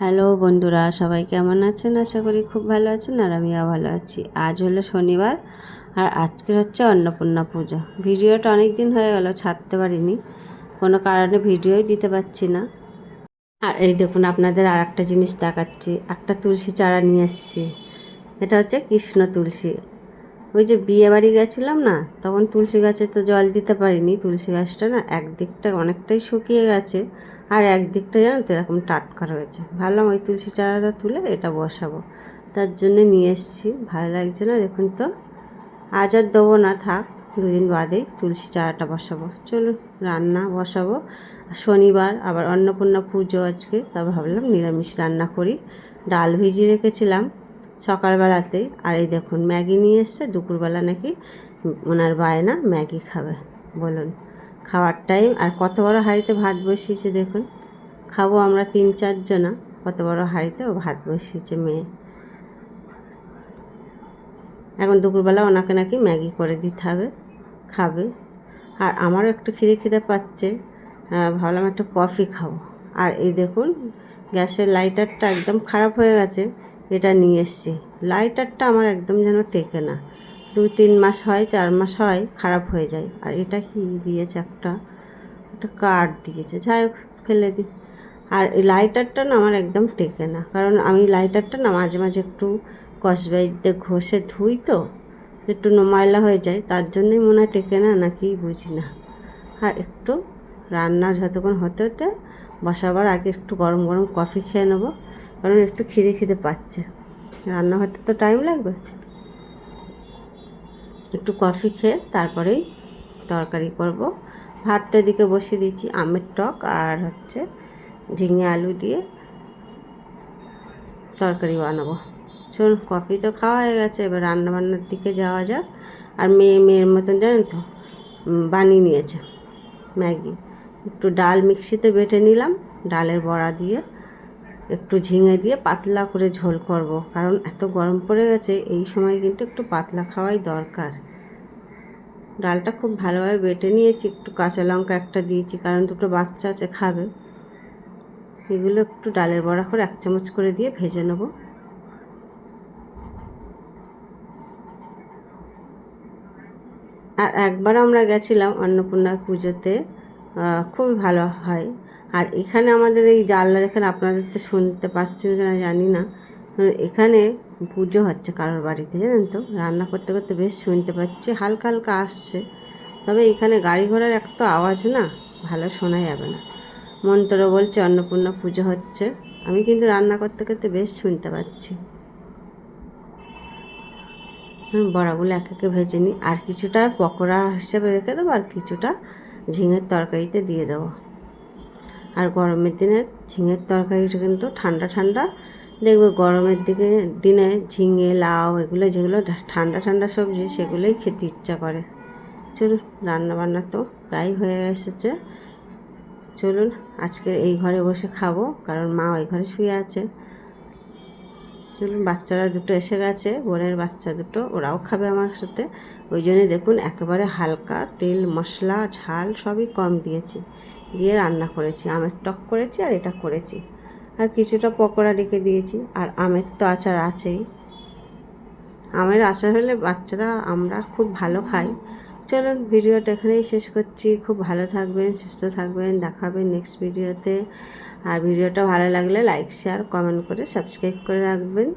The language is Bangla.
হ্যালো বন্ধুরা, সবাই কেমন আছেন? আশা করি খুব ভালো আছেন আর আমিও ভালো আছি। আজ হলো শনিবার আর আজকে হচ্ছে অন্নপূর্ণা পুজো। ভিডিওটা অনেক দিন হয়ে গেল, ছাড়তে পারিনি। কোনো কারণে ভিডিওই দিতে পারছি না। আর এই দেখুন, আপনাদের আর একটা জিনিস দেখাচ্ছি। একটা তুলসী চারা নিয়ে এসেছি। এটা হচ্ছে কৃষ্ণ তুলসী। ওই যে বিয়ে বাড়ি গেছিলাম না, তখন তুলসী গাছে তো জল দিতে পারিনি। তুলসী গাছটা না একদিকটা অনেকটাই শুকিয়ে গেছে। আর একদিকটা জানো তো এরকম টাটকা রয়েছে। ভাবলাম ওই তুলসী চারাটা তুলে এটা বসাবো। তার জন্য নিয়ে এসেছি। ভালো লাগছে না, দেখুন তো। আজ আর দেবো না, থাক, দুদিন বাদেই তুলসী চারাটা বসাবো। চলুন, রান্না বসাবো। শনিবার, আবার অন্নপূর্ণা পুজো আজকে, তা ভাবলাম নিরামিষ রান্না করি। ডাল ভিজিয়ে রেখেছিলাম সকালবেলাতেই। আর এই দেখুন, ম্যাগি নিয়ে এসছে। দুপুরবেলা নাকি ওনার বায়না ম্যাগি খাবে, বলুন। খাওয়ার টাইম আর কত বড় হাঁড়িতে ভাত বসিয়েছে দেখুন। খাব আমরা তিন চারজনা কত বড় হাঁড়িতে ও ভাত বসিয়েছে মেয়ে। এখন দুপুরবেলা ওনাকে নাকি ম্যাগি করে দিতে হবে, খাবে। আর আমারও একটু খিদে খিদে পাচ্ছে ভাবলাম একটা কফি খাব। আর এই দেখুন, গ্যাসের লাইটারটা একদম খারাপ হয়ে গেছে, এটা নিয়ে এসছি। লাইটারটা আমার একদম যেন টেকে না। দুই তিন মাস হয়, চার মাস হয়, খারাপ হয়ে যায়। আর এটা কি দিয়েছে একটা একটা কার্ড দিয়েছে। যাই হোক, ফেলে দিই। আর এই লাইটারটা না আমার একদম টেকে না। কারণ আমি লাইটারটা না মাঝে মাঝে একটু কসবাইতে ঘষে ধুই তো, একটু ময়লা হয়ে যায়। তার জন্যই মনে হয় টেকে না, নাকি বুঝি না। আর একটু রান্না যতক্ষণ হতে হতে বসাবার আগে একটু গরম গরম কফি খেয়ে নেব। কারণ একটু খিদে খিদে পাচ্ছে। রান্না হতে তো টাইম লাগবে। একটু কফি খেয়ে তারপরেই তরকারি করব। ভাতটা এদিকে বসিয়ে দিয়েছি, আমের টক আর হচ্ছে ঝিঙে আলু দিয়ে তরকারি বানাবো। চলুন, কফি তো খাওয়া হয়ে গেছে, এবার রান্না বান্নার দিকে যাওয়া যাক। আর মেয়ে, মেয়ের মতন জানেন তো বানিয়ে নিয়েছে ম্যাগি। একটু ডাল মিক্সিতে বেটে নিলাম, ডালের বড়া দিয়ে একটু ঝিঙে দিয়ে পাতলা করে ঝোল করব। কারণ এত গরম পড়ে গেছে, এই সময় কিন্তু একটু পাতলা খাওয়াই দরকার। ডালটা খুব ভালোভাবে বেটে নিয়েছি, একটু কাঁচা লঙ্কা একটা দিয়েছি, কারণ দুটো বাচ্চা আছে, খাবে। এগুলো একটু ডালের বড়া করে এক চামচ করে দিয়ে ভেজে নেব। আর একবার আমরা গেছিলাম অন্নপূর্ণা পুজোতে খুবই ভালো হয়। আর এখানে আমাদের এই জানলার এখানে আপনাদের তো শুনতে পাচ্ছেন কিনা জানি না। এখানে পুজো হচ্ছে কারোর বাড়িতে, জানেন তো? রান্না করতে করতে বেশ শুনতে পাচ্ছি, হালকা হালকা আসছে। তবে এখানে গাড়ি ঘোড়ার এক তো আওয়াজ না, ভালো শোনা যাবে না। মন্ত্র বলছে অন্নপূর্ণা পুজো হচ্ছে। আমি কিন্তু রান্না করতে করতে বেশ শুনতে পাচ্ছি। বড়াগুলো এক একে ভেজে নিই। আর কিছুটা পকোড়া হিসেবে রেখে দেবো, আর কিছুটা ঝিঙের তরকারিতে দিয়ে দেবো। আর গরমের দিনে ঝিঙের তরকারিটা কিন্তু ঠান্ডা ঠান্ডা দেখবে গরমের দিকে, দিনে ঝিঙে, লাউ, এগুলো যেগুলো ঠান্ডা ঠান্ডা সবজি সেগুলোই খেতে ইচ্ছা করে। চলুন রান্না বান্না তো প্রায় হয়ে এসেছে। চলুন, আজকে এই ঘরে বসে খাব, কারণ মা ওই ঘরে শুয়ে আছে। চলুন, বাচ্চারা দুটো এসে গেছে, বোনের বাচ্চা দুটো, ওরাও খাবে আমার সাথে। ওই জন্যে দেখুন, একেবারে হালকা তেল, মশলা, ঝাল সবই কম দিয়েছি। দিয়ে রান্না করেছি, আমের টক করেছি আর এটা করেছি। কিছুটা পকোড়া রেখে দিয়েছি, আর আমের তো আচার আছেই। আমের আচার হলে বাচ্চারা, আমরা খুব ভালো খাই। চলুন, ভিডিওটা এখানেই শেষ করছি। খুব ভালো থাকবেন, সুস্থ থাকবেন দেখাবেন নেক্সট ভিডিওতে আর ভিডিওটা ভালো লাগলে লাইক শেয়ার কমেন্ট করে সাবস্ক্রাইব করে রাখবেন।